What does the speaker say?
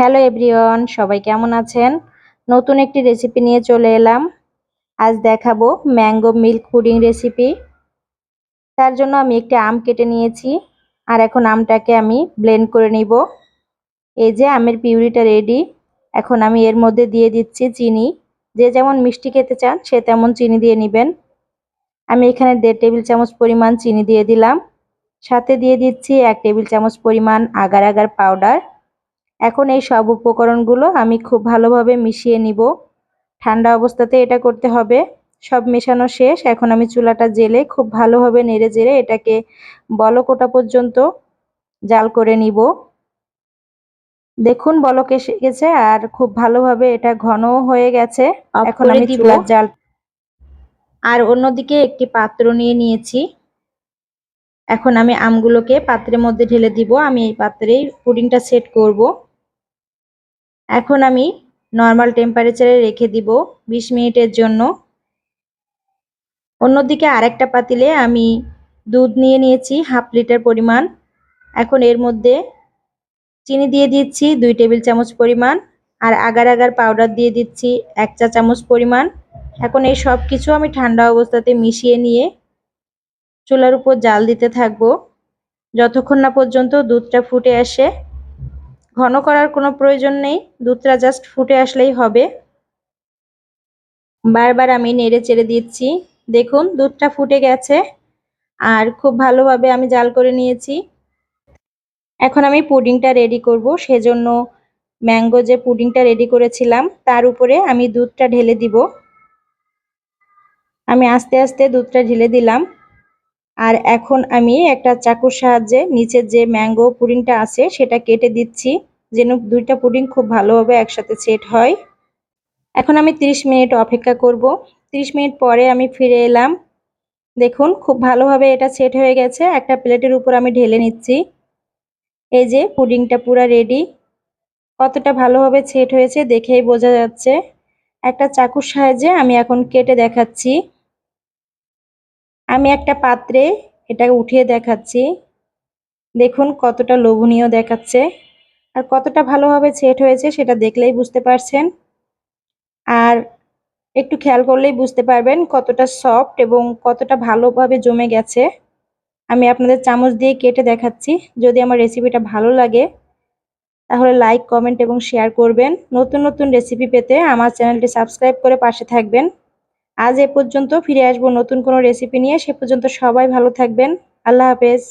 Hello everyone, সবাই কেমন আছেন? নতুন একটি রেসিপি নিয়ে চলে এলাম। আজ দেখাবো ম্যাঙ্গো মিল্ক পুডিং রেসিপি তার জন্য আমি একটি আম কেটে নিয়েছি, আর এখন আমটাকে আমি ব্লেন্ড করে নিব। এই যে আমের পিউরিটা রেডি এখন আমি এর মধ্যে দিয়ে দিচ্ছি চিনি। যে যেমন মিষ্টি খেতে চান, সে তেমন চিনি দিয়ে নেবেন। আমি এখানে দেড় টেবিল চামচ পরিমাণ চিনি দিয়ে দিলাম। সাথে দিয়ে দিচ্ছি এক টেবিল চামচ পরিমাণ আগার আগার পাউডার এখন এই সব উপকরণগুলো আমি খুব ভালোভাবে মিশিয়ে নিব। ঠান্ডা অবস্থাতে এটা করতে হবে। সব মেশানো শেষ। এখন আমি চুলাটা জেলে খুব ভালোভাবে নেড়ে জেড়ে এটাকে বলকোটা পর্যন্ত জাল করে নিব। দেখুন বলক এসে গেছে আর খুব ভালোভাবে এটা ঘনও হয়ে গেছে। এখন আমি চুলার জাল আর অন্যদিকে একটি পাত্র নিয়ে নিয়েছি। এখন আমি আমগুলোকে পাত্রের মধ্যে ঢেলে দিব। আমি এই পাত্রেই পুডিংটা সেট করব। এখন আমি নর্মাল টেম্পারেচারে রেখে দিব ২০ মিনিটের জন্য। অন্যদিকে আরেকটা পাতিলে আমি দুধ নিয়ে নিয়েছি, হাফ লিটার পরিমাণ। এখন এর মধ্যে চিনি দিয়ে দিচ্ছি, দুই টেবিল চামচ পরিমাণ। আর আগার আগার পাউডার দিয়ে দিচ্ছি, এক চা চামচ পরিমাণ। এখন এই সব কিছু আমি ঠান্ডা অবস্থাতে মিশিয়ে নিয়ে চুলার উপর জাল দিতে থাকব। যতক্ষণ না পর্যন্ত দুধটা ফুটে আসে ঘন করার কোনো প্রয়োজন নেই। দুধটা জাস্ট ফুটে আসলেই হবে। বারবার আমি নেড়ে চেড়ে দিচ্ছি। দেখুন, দুধটা ফুটে গেছে। আর খুব ভালোভাবে আমি জাল করে নিয়েছি। এখন আমি পুডিংটা রেডি করব। সেজন্য ম্যাঙ্গো যে পুডিংটা রেডি করেছিলাম, তার উপরে আমি দুধটা ঢেলে দিব। আমি আস্তে আস্তে দুধটা ঢেলে দিলাম। আর এখন আমি একটা চাকুর সাহায্যে নিচের যে ম্যাঙ্গো পুডিংটা আছে সেটা কেটে দিচ্ছি, যেন দুইটা পুডিং খুব ভালোভাবে একসাথে সেট হয়। এখন আমি 30 মিনিট অপেক্ষা করব। 30 মিনিট পরে আমি ফিরে এলাম। দেখুন, খুব ভালোভাবে এটা সেট হয়ে গেছে। একটা প্লেটের উপর আমি ঢেলে নিচ্ছি। এই যে পুডিংটা পুরো রেডি। কতটা ভালোভাবে সেট হয়েছে দেখেই বোঝা যাচ্ছে। একটা চাকুর সাহায্যে আমি এখন কেটে দেখাচ্ছি। আমি একটা পাত্রে এটাকে উঠিয়ে দেখাচ্ছি। দেখুন কতটা লোভনীয় দেখাচ্ছে আর কতটা ভালোভাবে সেট হয়েছে সেটা দেখলেই বুঝতে পারছেন। আর একটু খেয়াল করলেই বুঝতে পারবেন কতটা সফট এবং কতটা ভালোভাবে জমে গেছে। আমি আপনাদের চামচ দিয়ে কেটে দেখাচ্ছি। যদি আমার রেসিপিটা ভালো লাগে, তাহলে লাইক, কমেন্ট এবং শেয়ার করবেন। নতুন নতুন রেসিপি পেতে আমার চ্যানেলটি সাবস্ক্রাইব করে পাশে থাকবেন। আজ এ পর্যন্ত ফিরে আসব নতুন কোনো রেসিপি নিয়ে। সে পর্যন্ত সবাই ভালো থাকবেন। আল্লাহ হাফেজ।